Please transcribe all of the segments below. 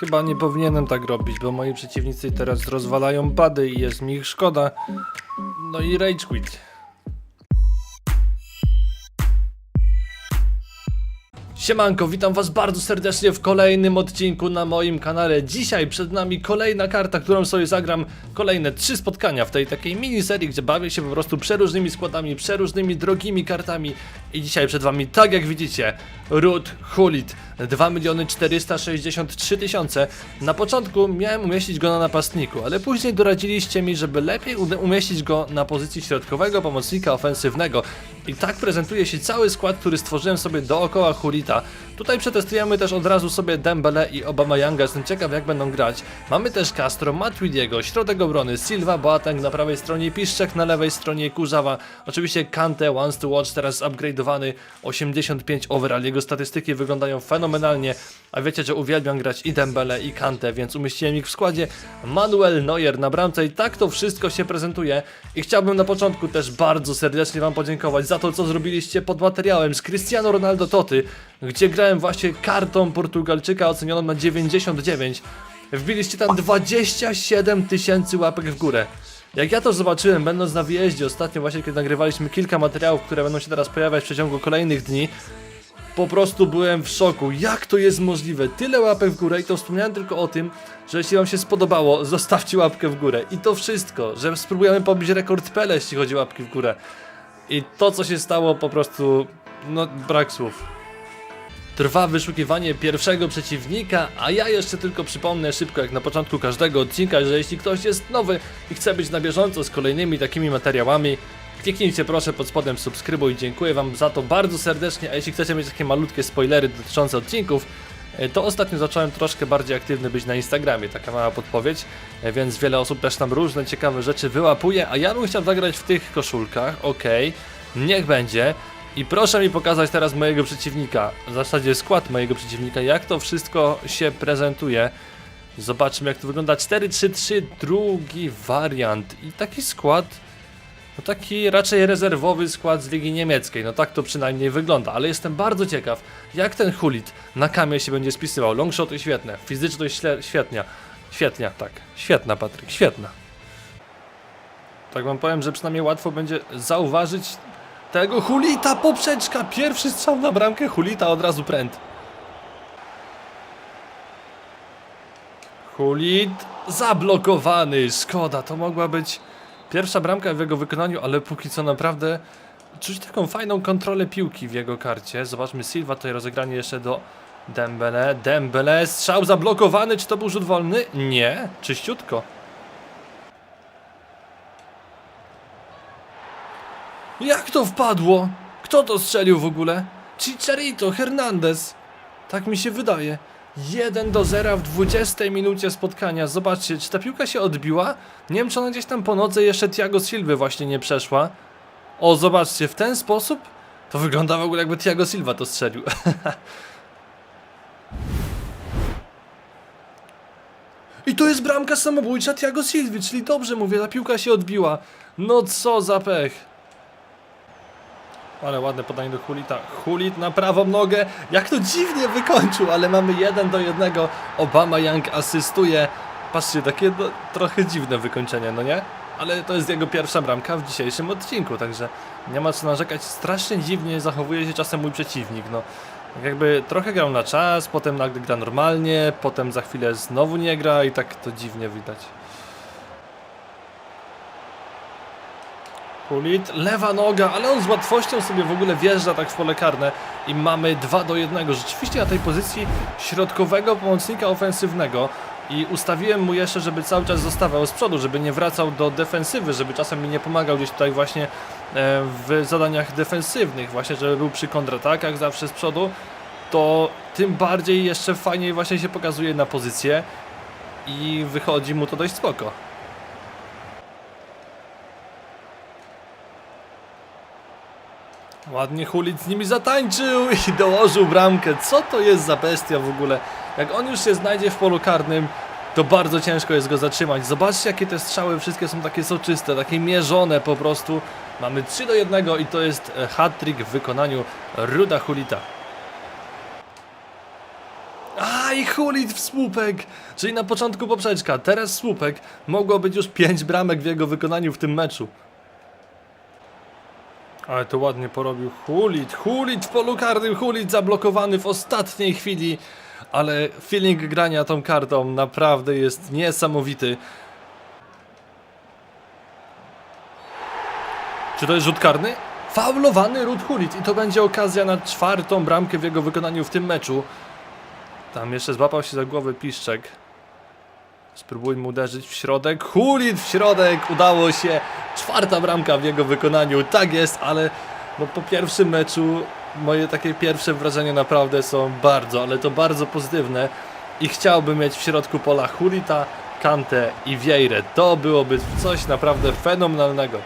chyba nie powinienem tak robić, bo moi przeciwnicy teraz rozwalają pady i jest mi ich szkoda. No i rage quit. Siemanko, witam was bardzo serdecznie w kolejnym odcinku na moim kanale. Dzisiaj przed nami kolejna karta, którą sobie zagram. Kolejne trzy spotkania w tej takiej miniserii, gdzie bawię się po prostu przeróżnymi składami, przeróżnymi drogimi kartami. I dzisiaj przed wami, tak jak widzicie, Root Hulit 2 miliony 463 tysiące. Na początku miałem umieścić go na napastniku, ale później doradziliście mi, żeby lepiej umieścić go na pozycji środkowego pomocnika ofensywnego. I tak prezentuje się cały skład, który stworzyłem sobie dookoła Hulita. Tutaj przetestujemy też od razu sobie Dembele i Obama Younga, jestem ciekaw jak będą grać. Mamy też Castro, Matuidiego, środek obrony, Silva, Boateng na prawej stronie, Piszczek na lewej stronie, Kurzawa. Oczywiście Kante, Wants to Watch teraz upgrade'owany, 85 overall, jego statystyki wyglądają fenomenalnie. A wiecie, że uwielbiam grać i Dembele i Kante, więc umieściłem ich w składzie. Manuel Neuer na bramce i tak to wszystko się prezentuje. I chciałbym na początku też bardzo serdecznie wam podziękować za to, co zrobiliście pod materiałem z Cristiano Ronaldo Toty, gdzie grałem właśnie kartą Portugalczyka ocenioną na 99. Wbiliście tam 27 tysięcy łapek w górę. Jak ja to zobaczyłem, będąc na wyjeździe ostatnio, właśnie kiedy nagrywaliśmy kilka materiałów, które będą się teraz pojawiać w przeciągu kolejnych dni, po prostu byłem w szoku. Jak to jest możliwe? Tyle łapek w górę i to wspomniałem tylko o tym, że jeśli wam się spodobało, zostawcie łapkę w górę. I to wszystko, że spróbujemy pobić rekord Pele, jeśli chodzi o łapki w górę. I to, co się stało, po prostu, no, brak słów. Trwa wyszukiwanie pierwszego przeciwnika, a ja jeszcze tylko przypomnę szybko jak na początku każdego odcinka, że jeśli ktoś jest nowy i chce być na bieżąco z kolejnymi takimi materiałami, kliknijcie proszę pod spodem subskrybuj, dziękuję wam za to bardzo serdecznie, a jeśli chcecie mieć takie malutkie spoilery dotyczące odcinków, to ostatnio zacząłem troszkę bardziej aktywny być na Instagramie, taka mała podpowiedź, e, więc wiele osób też tam różne ciekawe rzeczy wyłapuje, a ja bym chciał zagrać w tych koszulkach, okej, niech będzie. I proszę mi pokazać teraz mojego przeciwnika, w zasadzie skład mojego przeciwnika, jak to wszystko się prezentuje. Zobaczmy jak to wygląda. 4-3-3, drugi wariant. I taki skład, no taki raczej rezerwowy skład z ligi niemieckiej. No tak to przynajmniej wygląda, ale jestem bardzo ciekaw, jak ten Hulit na kamie się będzie spisywał. Longshoty świetne, fizyczność świetnia. Świetnia, tak. Świetna, Patryk, świetna. Tak wam powiem, że przynajmniej łatwo będzie zauważyć tego Hulita, poprzeczka, pierwszy strzał na bramkę Hulita, od razu pręt. Hulit zablokowany, szkoda, to mogła być pierwsza bramka w jego wykonaniu, ale póki co naprawdę czuć taką fajną kontrolę piłki w jego karcie. Zobaczmy Silva, tutaj rozegranie jeszcze do Dembele, Dembele, strzał zablokowany, czy to był rzut wolny? Nie, czyściutko. Jak to wpadło? Kto to strzelił w ogóle? Chicharito, Hernandez. Tak mi się wydaje. 1 do 0 w 20 minucie spotkania. Zobaczcie, czy ta piłka się odbiła? Nie wiem, czy ona gdzieś tam po nodze jeszcze Thiago Silva właśnie nie przeszła. O, zobaczcie, w ten sposób? To wygląda w ogóle jakby Thiago Silva to strzelił. I to jest bramka samobójcza Thiago Silva, czyli dobrze mówię, ta piłka się odbiła. No co za pech. Ale ładne podanie do Hulita. Hulit na prawą nogę. Jak to dziwnie wykończył, ale mamy jeden do jednego. Obama Young asystuje. Patrzcie, takie no, trochę dziwne wykończenie, no nie? Ale to jest jego pierwsza bramka w dzisiejszym odcinku, także nie ma co narzekać. Strasznie dziwnie zachowuje się czasem mój przeciwnik, no. Tak Jakby trochę grał na czas, potem nagle gra normalnie, potem za chwilę znowu nie gra i tak to dziwnie widać. Hulit, lewa noga, ale on z łatwością sobie w ogóle wjeżdża tak w pole karne i mamy 2 do 1. Rzeczywiście na tej pozycji środkowego pomocnika ofensywnego i ustawiłem mu jeszcze, żeby cały czas zostawał z przodu, żeby nie wracał do defensywy, żeby czasem mi nie pomagał gdzieś tutaj właśnie e, w zadaniach defensywnych, właśnie żeby był przy kontratakach zawsze z przodu, to tym bardziej jeszcze fajniej właśnie się pokazuje na pozycję i wychodzi mu to dość spoko. Ładnie Hulit z nimi zatańczył i dołożył bramkę. Co to jest za bestia w ogóle? Jak on już się znajdzie w polu karnym, to bardzo ciężko jest go zatrzymać. Zobaczcie, jakie te strzały wszystkie są takie soczyste, takie mierzone po prostu. Mamy 3 do 1 i to jest e, hat-trick w wykonaniu Ruda Hulita. Aj, Hulit w słupek! Czyli na początku poprzeczka, teraz słupek. Mogło być już 5 bramek w jego wykonaniu w tym meczu. Ale to ładnie porobił Hulit. Hulit w polu karnym, Hulit zablokowany w ostatniej chwili. Ale feeling grania tą kartą naprawdę jest niesamowity. Czy to jest rzut karny? Faulowany Rud Hulit i to będzie okazja na czwartą bramkę w jego wykonaniu w tym meczu. Tam jeszcze złapał się za głowę Piszczek. Spróbujmy uderzyć w środek. Hulit w środek! Udało się! Czwarta bramka w jego wykonaniu. Tak jest, ale no po pierwszym meczu moje takie pierwsze wrażenia naprawdę są bardzo, ale to bardzo pozytywne. I chciałbym mieć w środku pola Hulita, Kantę i Vieirę. To byłoby coś naprawdę fenomenalnego.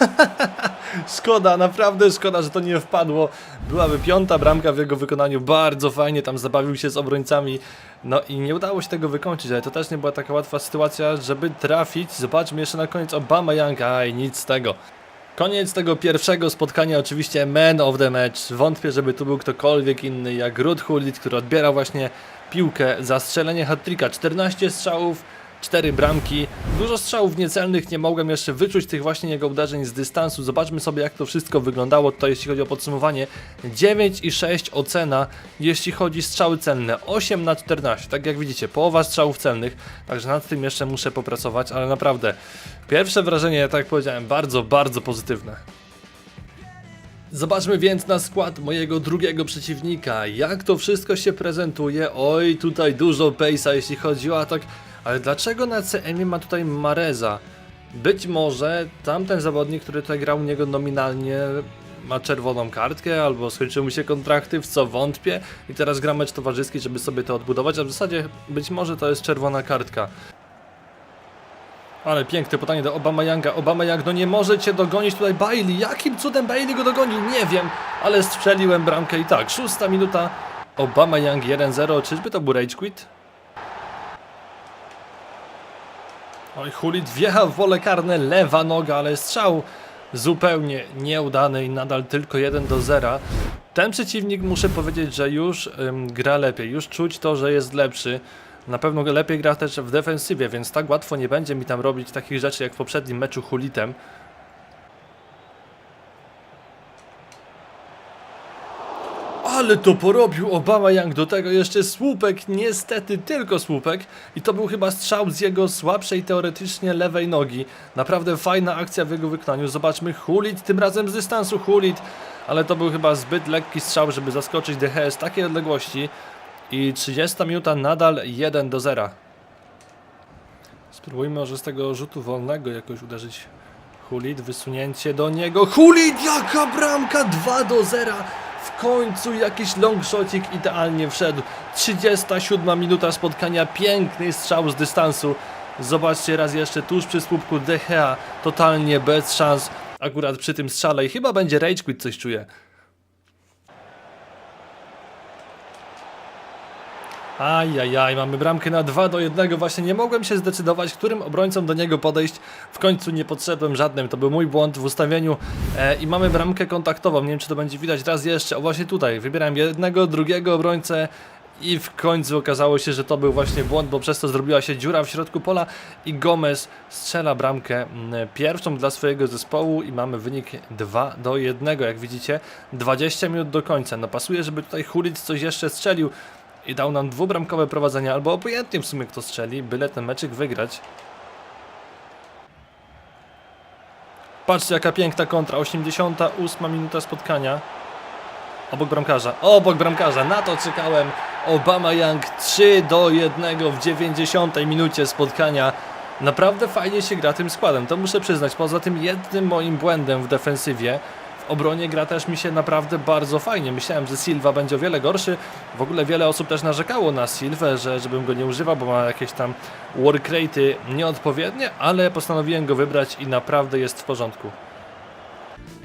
Szkoda, naprawdę szkoda, że to nie wpadło. Byłaby piąta bramka w jego wykonaniu, bardzo fajnie tam zabawił się z obrońcami. No i nie udało się tego wykończyć, ale to też nie była taka łatwa sytuacja, żeby trafić. Zobaczmy jeszcze na koniec Obama Young, aj nic z tego. Koniec tego pierwszego spotkania, oczywiście man of the match. Wątpię, żeby tu był ktokolwiek inny jak Rud Hullit, który odbierał właśnie piłkę za strzelenie hat-tricka. 14 strzałów, 4 bramki, dużo strzałów niecelnych, nie mogłem jeszcze wyczuć tych właśnie jego uderzeń z dystansu. Zobaczmy sobie jak to wszystko wyglądało tutaj jeśli chodzi o podsumowanie. 9 i 6 ocena, jeśli chodzi strzały celne, 8 na 14, tak jak widzicie, połowa strzałów celnych, także nad tym jeszcze muszę popracować, ale naprawdę pierwsze wrażenie, tak jak powiedziałem, bardzo, bardzo pozytywne. Zobaczmy więc na skład mojego drugiego przeciwnika. Jak to wszystko się prezentuje? Oj, tutaj dużo pace'a jeśli chodzi o atak. Ale dlaczego na CM ma tutaj Mareza? Być może tamten zawodnik, który tutaj grał u niego nominalnie ma czerwoną kartkę, albo skończyły mu się kontrakty, w co wątpię i teraz gra mecz towarzyski, żeby sobie to odbudować, a w zasadzie być może to jest czerwona kartka. Ale piękne pytanie do Obama Younga. Obama Young, no nie może cię dogonić tutaj Bailey. Jakim cudem Bailey go dogonił? Nie wiem, ale strzeliłem bramkę i tak. Szósta minuta. Obama Young 1-0. Czyżby to był rage quit? Oj, Hulit wjechał w pole karne, lewa noga, ale strzał zupełnie nieudany i nadal tylko 1 do 0. Ten przeciwnik, muszę powiedzieć, że już ym, gra lepiej, już czuć to, że jest lepszy. Na pewno lepiej gra też w defensywie, więc tak łatwo nie będzie mi tam robić takich rzeczy jak w poprzednim meczu Hulitem. Ale to porobił Obama Young, do tego jeszcze słupek, niestety tylko słupek i to był chyba strzał z jego słabszej teoretycznie lewej nogi. Naprawdę fajna akcja w jego wykonaniu, zobaczmy Hulit, tym razem z dystansu Hulit, ale to był chyba zbyt lekki strzał, żeby zaskoczyć DHS z takiej odległości i 30 minuta nadal 1 do 0. Spróbujmy może z tego rzutu wolnego jakoś uderzyć Hulit, wysunięcie do niego. Hulit, jaka bramka! 2 do 0. W końcu jakiś longshotик idealnie wszedł. 37 minuta spotkania, piękny strzał z dystansu. Zobaczcie raz jeszcze tuż przy słupku DHA, totalnie bez szans akurat przy tym strzale i chyba będzie rage quit, coś czuję. Ajajaj, mamy bramkę na 2 do 1. Właśnie nie mogłem się zdecydować, którym obrońcą do niego podejść. W końcu nie podszedłem żadnym. To był mój błąd w ustawieniu. E, I mamy bramkę kontaktową. Nie wiem, czy to będzie widać raz jeszcze. O, właśnie tutaj. Wybierałem jednego, drugiego obrońcę. I w końcu okazało się, że to był właśnie błąd, bo przez to zrobiła się dziura w środku pola i Gomez strzela bramkę mm, pierwszą dla swojego zespołu i mamy wynik 2 do 1, jak widzicie. 20 minut do końca. No pasuje, żeby tutaj Hulic coś jeszcze strzelił i dał nam dwubramkowe prowadzenie, albo obojętnie w sumie kto strzeli, byle ten meczyk wygrać. Patrzcie jaka piękna kontra, 88 minuta spotkania. Obok bramkarza, obok bramkarza, na to czekałem. Obama Young 3 do 1 w 90 minucie spotkania. Naprawdę fajnie się gra tym składem, to muszę przyznać. Poza tym jednym moim błędem w defensywie, obronie gra też mi się naprawdę bardzo fajnie. Myślałem, że Silva będzie o wiele gorszy. W ogóle wiele osób też narzekało na Silvę, że żebym go nie używał, bo ma jakieś tam work rate'y nieodpowiednie, ale postanowiłem go wybrać i naprawdę jest w porządku.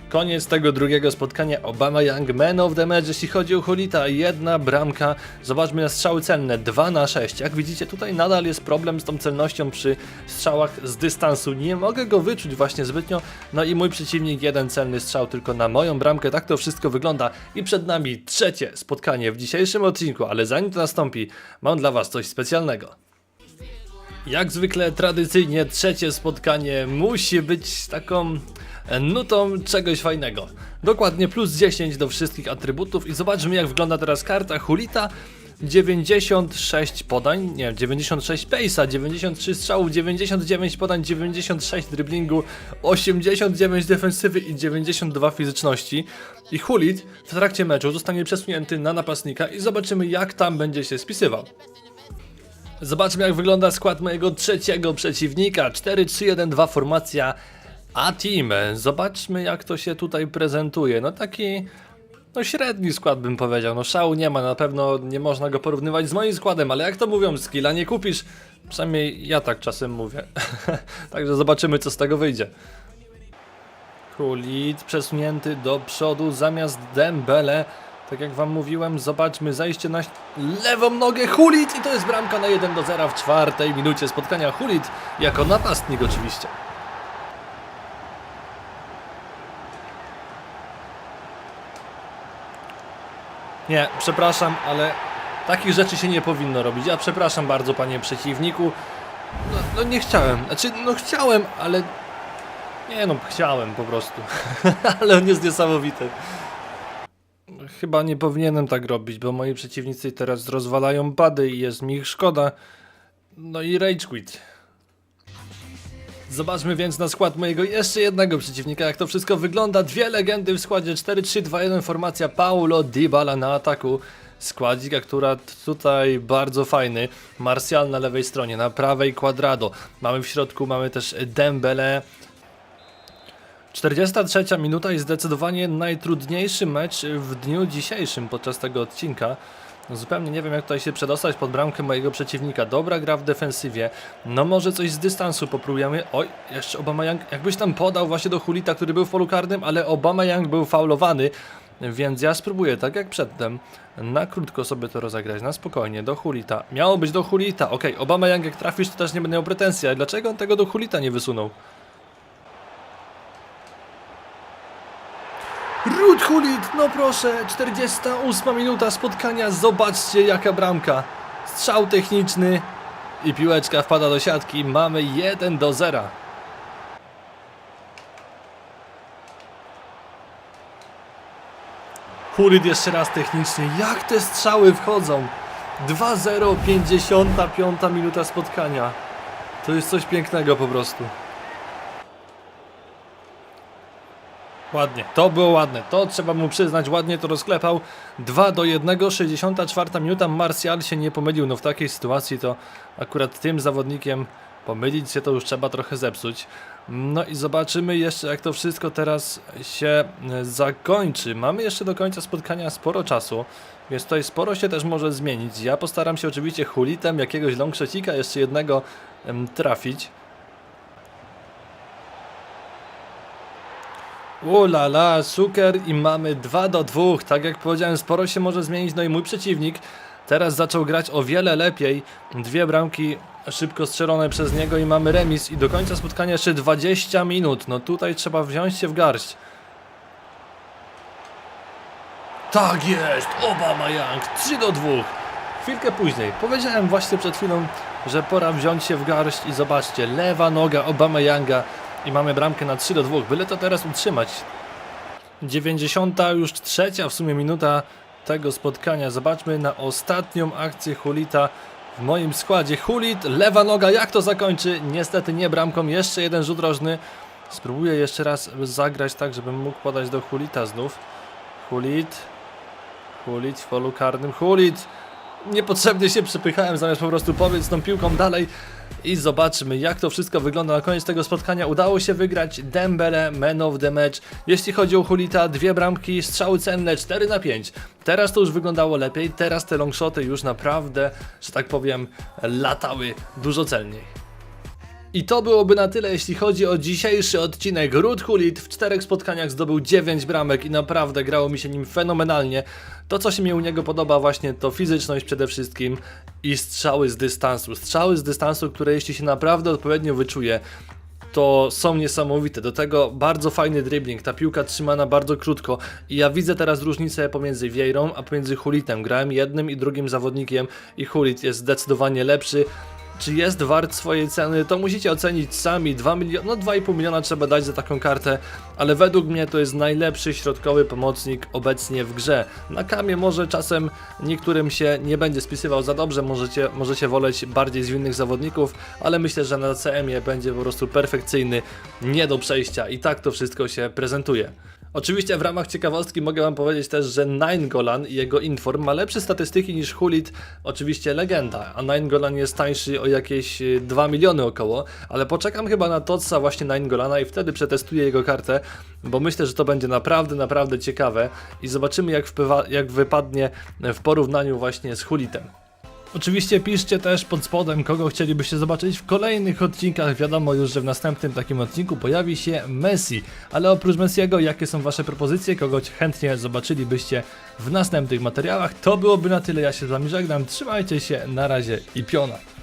Koniec tego drugiego spotkania Obama Young Man of the Match, jeśli chodzi o Hulita, jedna bramka. Zobaczmy na strzały cenne, 2 na 6. Jak widzicie, tutaj nadal jest problem z tą celnością przy strzałach z dystansu. Nie mogę go wyczuć właśnie zbytnio. No i mój przeciwnik, jeden celny strzał tylko na moją bramkę. Tak to wszystko wygląda. I przed nami trzecie spotkanie w dzisiejszym odcinku, ale zanim to nastąpi, mam dla Was coś specjalnego. Jak zwykle tradycyjnie trzecie spotkanie musi być taką nutą czegoś fajnego. Dokładnie plus 10 do wszystkich atrybutów i zobaczmy jak wygląda teraz karta Hulita. 96 podań, nie, 96 pace'a, 93 strzałów, 99 podań, 96 driblingu, 89 defensywy i 92 fizyczności. I Hulit w trakcie meczu zostanie przesunięty na napastnika i zobaczymy jak tam będzie się spisywał. Zobaczmy jak wygląda skład mojego trzeciego przeciwnika. 4-3-1-2 formacja A-Team. Zobaczmy jak to się tutaj prezentuje. No taki no średni skład bym powiedział. No szału nie ma, na pewno nie można go porównywać z moim składem, ale jak to mówią, skilla nie kupisz. Przynajmniej ja tak czasem mówię. Także zobaczymy co z tego wyjdzie. Kulit przesunięty do przodu zamiast Dembele. Tak jak wam mówiłem, zobaczmy zajście na lewą nogę Hulit i to jest bramka na 1 do 0 w czwartej minucie spotkania Hulit jako napastnik oczywiście. Nie, przepraszam, ale takich rzeczy się nie powinno robić. Ja przepraszam bardzo panie przeciwniku. No, no nie chciałem, znaczy no chciałem, ale nie no, chciałem po prostu. ale on jest niesamowity. Chyba nie powinienem tak robić, bo moi przeciwnicy teraz rozwalają pady i jest mi ich szkoda. No i rage quit. Zobaczmy więc na skład mojego jeszcze jednego przeciwnika, jak to wszystko wygląda. Dwie legendy w składzie 4-3-2-1 formacja Paulo Dybala na ataku. Składzik akurat tutaj bardzo fajny. Martial na lewej stronie, na prawej Quadrado. Mamy w środku, mamy też Dembele. 43 minuta i zdecydowanie najtrudniejszy mecz w dniu dzisiejszym podczas tego odcinka. No zupełnie nie wiem jak tutaj się przedostać pod bramkę mojego przeciwnika. Dobra gra w defensywie. No może coś z dystansu popróbujemy. Oj, jeszcze Obama Young. Jakbyś tam podał właśnie do Hulita, który był w polu karnym, ale Obama Young był faulowany. Więc ja spróbuję, tak jak przedtem, na krótko sobie to rozegrać, na spokojnie, do Hulita. Miało być do Hulita, okej, Obama Young jak trafisz, to też nie będę miał pretensji, dlaczego on tego do Hulita nie wysunął? Ruth Hulit, no proszę, 48 minuta spotkania, zobaczcie jaka bramka. Strzał techniczny i piłeczka wpada do siatki, mamy 1 do 0. Hulit jeszcze raz technicznie, jak te strzały wchodzą. 2-0, 55 minuta spotkania. To jest coś pięknego po prostu. Ładnie, to było ładne, to trzeba mu przyznać, ładnie to rozklepał. 2 do 1, 64 minuta, Martial się nie pomylił, no w takiej sytuacji to akurat tym zawodnikiem pomylić się to już trzeba trochę zepsuć. No i zobaczymy jeszcze jak to wszystko teraz się e, zakończy. Mamy jeszcze do końca spotkania sporo czasu, więc tutaj sporo się też może zmienić. Ja postaram się oczywiście hulitem jakiegoś longshotika jeszcze jednego trafić. Ulala, Suker i mamy 2 do 2. Tak jak powiedziałem, sporo się może zmienić. No i mój przeciwnik teraz zaczął grać o wiele lepiej. Dwie bramki szybko strzelone przez niego i mamy remis. I do końca spotkania jeszcze 20 minut. No tutaj trzeba wziąć się w garść. Tak jest! Obama Young 3 do 2. Chwilkę później. Powiedziałem właśnie przed chwilą, że pora wziąć się w garść i zobaczcie, lewa noga Obama Younga i mamy bramkę na 3 do 2. Byle to teraz utrzymać. 90 już trzecia w sumie minuta tego spotkania. Zobaczmy na ostatnią akcję Hulita w moim składzie. Hulit, lewa noga, jak to zakończy? Niestety nie bramką, jeszcze jeden rzut rożny. Spróbuję jeszcze raz zagrać tak, żebym mógł podać do Hulita znów. Hulit, Hulit w polu karnym, Hulit! Niepotrzebnie się przepychałem, zamiast po prostu powiedz tą piłką dalej. I zobaczmy jak to wszystko wygląda na koniec tego spotkania. Udało się wygrać Dembele, man of the match. Jeśli chodzi o Hulita, dwie bramki, strzały cenne 4 na 5. Teraz to już wyglądało lepiej, teraz te longshoty już naprawdę, że tak powiem, latały dużo celniej. I to byłoby na tyle, jeśli chodzi o dzisiejszy odcinek. Ruud Hulit w czterech spotkaniach zdobył 9 bramek i naprawdę grało mi się nim fenomenalnie. To, co się mi u niego podoba właśnie, to fizyczność przede wszystkim i strzały z dystansu. Strzały z dystansu, które jeśli się naprawdę odpowiednio wyczuje, to są niesamowite. Do tego bardzo fajny dribbling, ta piłka trzymana bardzo krótko i ja widzę teraz różnicę pomiędzy Vieirą a pomiędzy Hulitem. Grałem jednym i drugim zawodnikiem i Hulit jest zdecydowanie lepszy. Czy jest wart swojej ceny? To musicie ocenić sami. 2 miliony, no 2,5 miliona trzeba dać za taką kartę, ale według mnie to jest najlepszy środkowy pomocnik obecnie w grze. Na kamie może czasem niektórym się nie będzie spisywał za dobrze, możecie, możecie woleć bardziej zwinnych zawodników, ale myślę, że na CM-ie będzie po prostu perfekcyjny, nie do przejścia i tak to wszystko się prezentuje. Oczywiście w ramach ciekawostki mogę wam powiedzieć też, że Nine Golan i jego Inform ma lepsze statystyki niż Hulit, oczywiście legenda, a Nine Golan jest tańszy o jakieś y, 2 miliony około, ale poczekam chyba na Totsa właśnie Nine Golana i wtedy przetestuję jego kartę, bo myślę, że to będzie naprawdę, naprawdę ciekawe i zobaczymy jak, jak wypadnie w porównaniu właśnie z Hulitem. Oczywiście piszcie też pod spodem, kogo chcielibyście zobaczyć w kolejnych odcinkach. Wiadomo już, że w następnym takim odcinku pojawi się Messi. Ale oprócz Messiego, jakie są wasze propozycje, kogo chętnie zobaczylibyście w następnych materiałach? To byłoby na tyle. Ja się z wami żegnam. Trzymajcie się, na razie i piona.